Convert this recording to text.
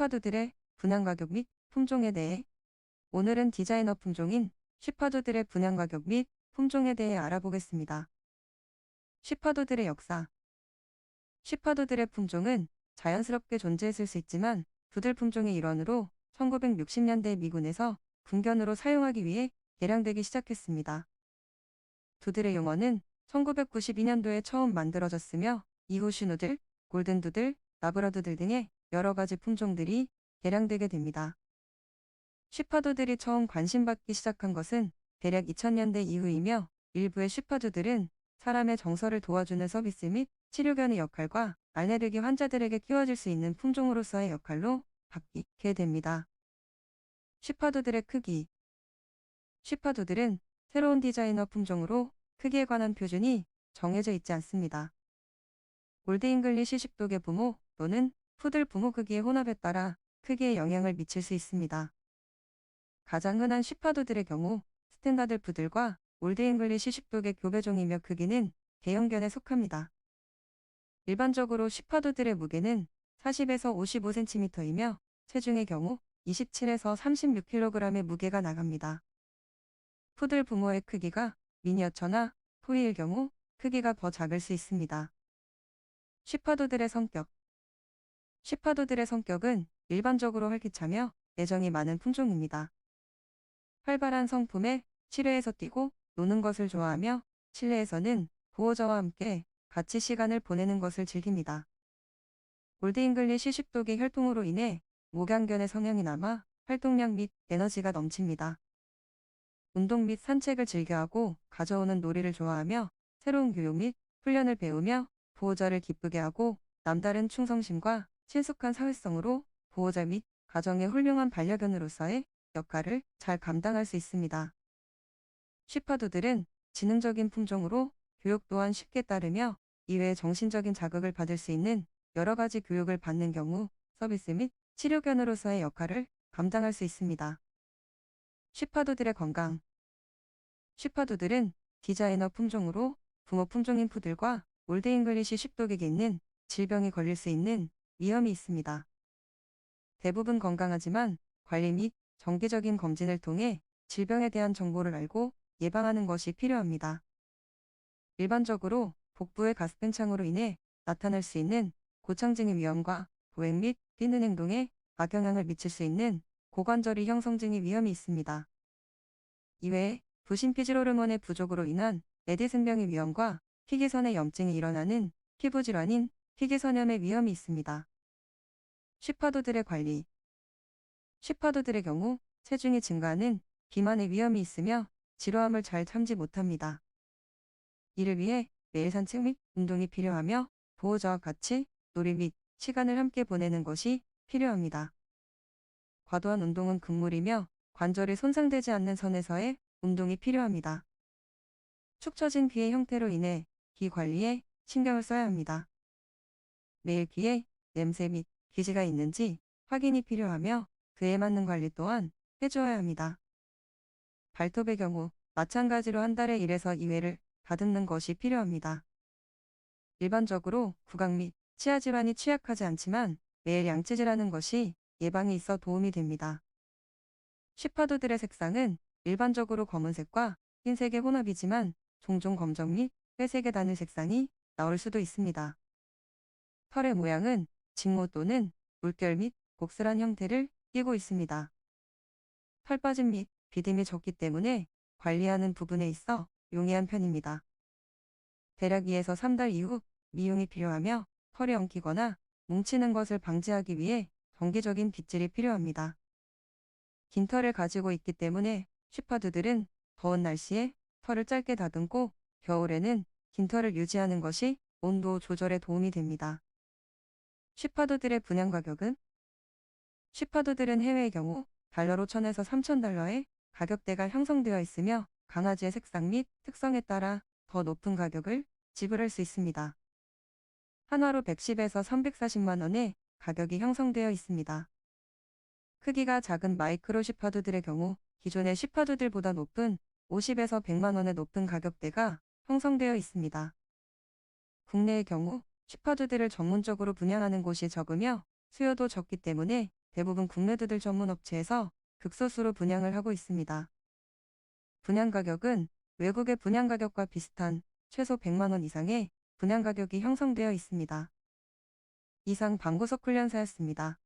쉬파두들의 분양 가격 및 품종에 대해 오늘은 디자이너 품종인 쉬파두들의 분양 가격 및 품종에 대해 알아보겠습니다. 쉬파두들의 역사 쉬파두들의 품종은 자연스럽게 존재했을 수 있지만 두들 품종의 일원으로 1960년대 미군에서 군견으로 사용하기 위해 개량되기 시작했습니다. 두들의 용어는 1992년도에 처음 만들어졌으며 이후 슈누들, 골든두들, 라브라두들 등의 여러 가지 품종들이 개량되게 됩니다. 쉬파두들이 처음 관심받기 시작한 것은 대략 2000년대 이후이며 일부의 쉬파두들은 사람의 정서를 도와주는 서비스 및 치료견의 역할과 알레르기 환자들에게 키워질 수 있는 품종으로서의 역할로 바뀌게 됩니다. 쉬파두들의 크기 쉬파두들은 새로운 디자이너 품종으로 크기에 관한 표준이 정해져 있지 않습니다. 올드 잉글리시 식독의 부모 또는 푸들 부모 크기의 혼합에 따라 크기에 영향을 미칠 수 있습니다. 가장 흔한 쉬파두들의 경우 스탠다드 푸들과 올드 잉글리시 식독의 교배종이며 크기는 대형견에 속합니다. 일반적으로 쉬파두들의 무게는 40에서 55cm이며 체중의 경우 27에서 36kg의 무게가 나갑니다. 푸들 부모의 크기가 미니어처나 토이일 경우 크기가 더 작을 수 있습니다. 쉬파도들의 성격 쉬파도들의 성격은 일반적으로 활기차며 애정이 많은 품종입니다. 활발한 성품에 실외에서 뛰고 노는 것을 좋아하며 실내에서는 보호자와 함께 같이 시간을 보내는 것을 즐깁니다. 올드잉글리시 식독의 혈통으로 인해 목양견의 성향이 남아 활동량 및 에너지가 넘칩니다. 운동 및 산책을 즐겨하고 가져오는 놀이를 좋아하며 새로운 교육 및 훈련을 배우며 보호자를 기쁘게 하고 남다른 충성심과 친숙한 사회성으로 보호자 및 가정의 훌륭한 반려견으로서의 역할을 잘 감당할 수 있습니다. 쉬파두들은 지능적인 품종으로 교육 또한 쉽게 따르며 이외에 정신적인 자극을 받을 수 있는 여러 가지 교육을 받는 경우 서비스 및 치료견으로서의 역할을 감당할 수 있습니다. 쉬파두들의 건강 쉬파두들은 디자이너 품종으로 부모 품종인 푸들과 올드잉글리시 쉽독에게 있는 질병이 걸릴 수 있는 위험이 있습니다. 대부분 건강하지만 관리 및 정기적인 검진을 통해 질병에 대한 정보를 알고 예방하는 것이 필요합니다. 일반적으로 복부의 가스팽창으로 인해 나타날 수 있는 고창증의 위험과 보행 및 뛰는 행동에 악영향을 미칠 수 있는 고관절이 형성증의 위험이 있습니다. 이외에 부신피질호르몬의 부족으로 인한 에디슨병의 위험과 희귀선의 염증이 일어나는 피부질환인 희귀선염의 위험이 있습니다. 쉬파도들의 관리 쉬파도들의 경우 체중이 증가하는 비만의 위험이 있으며 지루함을 잘 참지 못합니다. 이를 위해 매일 산책 및 운동이 필요하며 보호자와 같이 놀이 및 시간을 함께 보내는 것이 필요합니다. 과도한 운동은 금물이며 관절이 손상되지 않는 선에서의 운동이 필요합니다. 축 처진 귀의 형태로 인해 귀 관리에 신경을 써야 합니다. 매일 귀에 냄새 및 기지가 있는지 확인이 필요하며 그에 맞는 관리 또한 해주어야 합니다. 발톱의 경우 마찬가지로 한 달에 1에서 2회를 다듬는 것이 필요합니다. 일반적으로 구강 및 치아 질환이 취약하지 않지만 매일 양치질하는 것이 예방에 있어 도움이 됩니다. 쉬파도들의 색상은 일반적으로 검은색과 흰색의 혼합이지만 종종 검정 및 회색의 단일 색상이 나올 수도 있습니다. 털의 모양은 직모 또는 물결 및 곡슬한 형태를 띠고 있습니다. 털 빠짐 및 비듬이 적기 때문에 관리하는 부분에 있어 용이한 편입니다. 대략 2에서 3달 이후 미용이 필요하며 털이 엉키거나 뭉치는 것을 방지하기 위해 정기적인 빗질이 필요합니다. 긴 털을 가지고 있기 때문에 쉬파두들은 더운 날씨에 털을 짧게 다듬고 겨울에는 긴 털을 유지하는 것이 온도 조절에 도움이 됩니다. 쉬파두들의 분양 가격은 쉬파두들은 해외의 경우 달러로 1000에서 3000달러의 가격대가 형성되어 있으며 강아지의 색상 및 특성에 따라 더 높은 가격을 지불할 수 있습니다. 한화로 110에서 340만 원의 가격이 형성되어 있습니다. 크기가 작은 마이크로 시파두들의 경우 기존의 시파두들보다 높은 50에서 100만 원의 높은 가격대가 형성되어 있습니다. 국내의 경우 시파두들을 전문적으로 분양하는 곳이 적으며 수요도 적기 때문에 대부분 국내 두들 전문 업체에서 극소수로 분양을 하고 있습니다. 분양 가격은 외국의 분양 가격과 비슷한 최소 100만 원 이상의 분양 가격이 형성되어 있습니다. 이상 방구석 훈련사였습니다.